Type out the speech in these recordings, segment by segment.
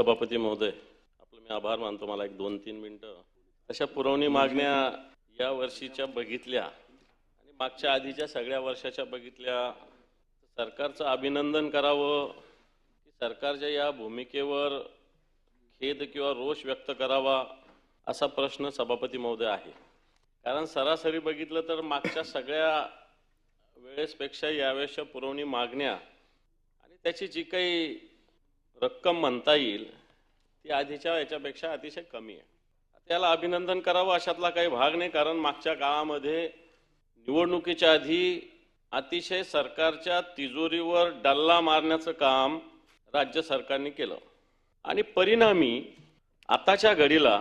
सभापती महोदय आपलं मी आभार मानतो. मला एक दोन तीन मिनटं. अशा पुरवणी मागण्या या वर्षीच्या बघितल्या आणि मागच्या आधीच्या सगळ्या वर्षाच्या बघितल्या. सरकारचं अभिनंदन करावं की सरकारच्या या भूमिकेवर खेद किंवा रोष व्यक्त करावा असा प्रश्न सभापती महोदय आहे. कारण सरासरी बघितलं तर मागच्या सगळ्या वेळेसपेक्षा यावेळेसच्या पुरवणी मागण्या आणि त्याची जी काही रक्कम म्हणता येईल ती आधीच्या याच्यापेक्षा अतिशय कमी आहे. त्याला अभिनंदन करावं अशातला काही भाग नाही कारण मागच्या काळामध्ये निवडणुकीच्या आधी अतिशय सरकारच्या तिजोरीवर डल्ला मारण्याचं काम राज्य सरकारने केलं. आणि परिणामी आताच्या घडीला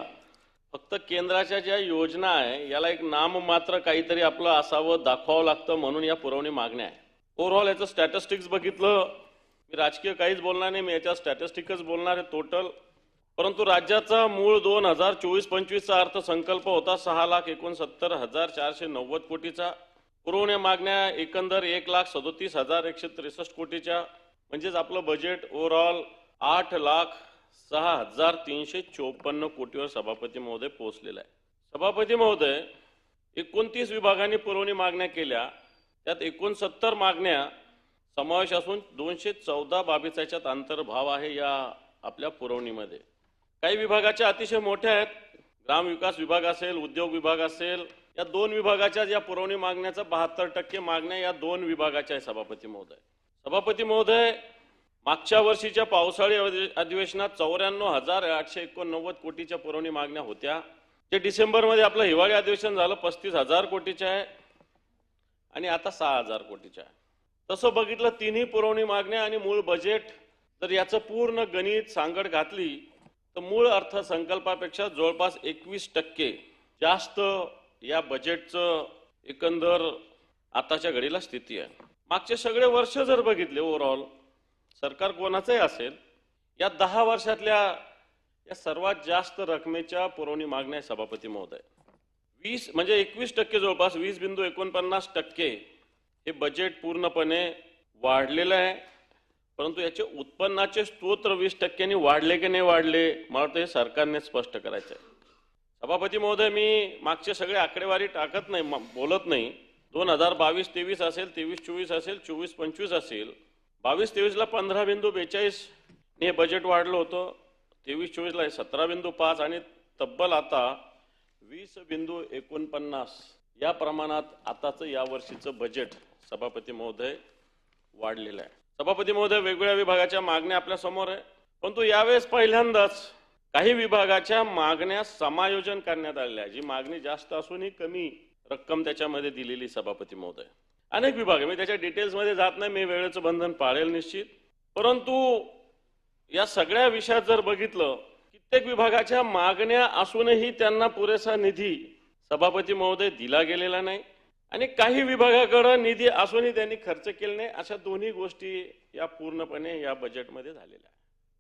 फक्त केंद्राच्या ज्या योजना आहे याला एक नाममात्र काहीतरी आपलं असावं दाखवावं लागतं म्हणून या पुरवणी मागण्या आहे ओव्हरऑल याचं स्टॅटिस्टिक्स बघितलं मी राजकीय काहीच बोलणार नाही मी याच्या स्टॅटिस्टिकच बोलणार आहे टोटल परंतु राज्याचा मूळ दोन हजार चोवीस पंचवीसचा अर्थसंकल्प होता सहा लाख एकोणसत्तर हजार चारशे नव्वद कोटीचा. पुरवण्या मागण्या एकंदर एक लाख सदोतीस हजार एकशे त्रेसष्ट कोटीच्या. म्हणजेच आपलं बजेट ओव्हरऑल आठ लाख सहा हजार तीनशे चोपन्न कोटीवर सभापती महोदय पोहोचलेला आहे. सभापती महोदय एकोणतीस विभागांनी पुरवणी मागण्या केल्या. त्यात एकोणसत्तर मागण्या समावेश असून दोनशे चौदा बाबीचा याच्यात अंतर्भाव आहे या आपल्या पुरवणीमध्ये. काही विभागाच्या अतिशय मोठ्या आहेत. ग्रामविकास विभाग असेल उद्योग विभाग असेल या दोन विभागाच्या या पुरवणी मागण्याचा बहात्तर टक्के मागण्या या दोन विभागाच्या आहे सभापती महोदय. सभापती महोदय मागच्या वर्षीच्या पावसाळी अधि- अधिवेशनात चौऱ्याण्णव हजार आठशे एकोणनव्वद कोटीच्या पुरवणी मागण्या होत्या. ते डिसेंबरमध्ये आपलं हिवाळी अधिवेशन झालं पस्तीस हजार कोटीच्या आहे. आणि आता सहा हजार कोटीच्या आहे. तसं बघितलं तिन्ही पुरवणी मागण्या आणि मूळ बजेट जर याचं पूर्ण गणित सांगड घातली तर मूळ अर्थसंकल्पापेक्षा जवळपास एकवीस टक्के जास्त या बजेटचं एकंदर आताच्या घडीला स्थिती आहे. मागचे सगळे वर्ष जर बघितले ओव्हरऑल सरकार कोणाचंही असेल या दहा वर्षातल्या या सर्वात जास्त रकमेच्या पुरवणी मागण्या सभापती महोदय. वीस म्हणजे एकवीस टक्के जवळपास वीस बिंदू एकोणपन्नास टक्के हे बजेट पूर्णपणे वाढलेलं आहे. परंतु याचे उत्पन्नाचे स्तोत्र वीस टक्क्यांनी वाढले की नाही वाढले मला वाटतं हे सरकारने स्पष्ट करायचं आहे. सभापती महोदय मी मागचे सगळे आकडेवारी टाकत नाही बोलत नाही. दोन हजार बावीस तेवीस असेल तेवीस चोवीस असेल चोवीस पंचवीस असेल. बावीस तेवीसला पंधरा बिंदू बेचाळीस हे बजेट वाढलं होतं. तेवीस चोवीसला सतरा बिंदू पाच आणि तब्बल आता वीस बिंदू एकोणपन्नास. या प्रमाणात आताचं या वर्षीचं बजेट सभापती महोदय वाढलेलं आहे. सभापती महोदय वेगवेगळ्या विभागाच्या मागण्या आपल्यासमोर आहे. परंतु यावेळेस पहिल्यांदाच काही विभागाच्या मागण्या समायोजन करण्यात आलेल्या आहे जी मागणी जास्त असूनही कमी रक्कम त्याच्यामध्ये दिलेली सभापती महोदय. अनेक विभाग आहे. मी त्याच्या डिटेल्समध्ये जात नाही. मी वेळेचं बंधन पाळेल निश्चित. परंतु या सगळ्या विषयात जर बघितलं कित्येक विभागाच्या मागण्या असूनही त्यांना पुरेसा निधी सभापती महोदय दिला गेलेला नाही आणि काही विभागाकडे निधी असूनही त्यांनी खर्च केला नाही. अशा दोन्ही गोष्टी या पूर्णपणे या बजेटमध्ये झालेल्या आहेत.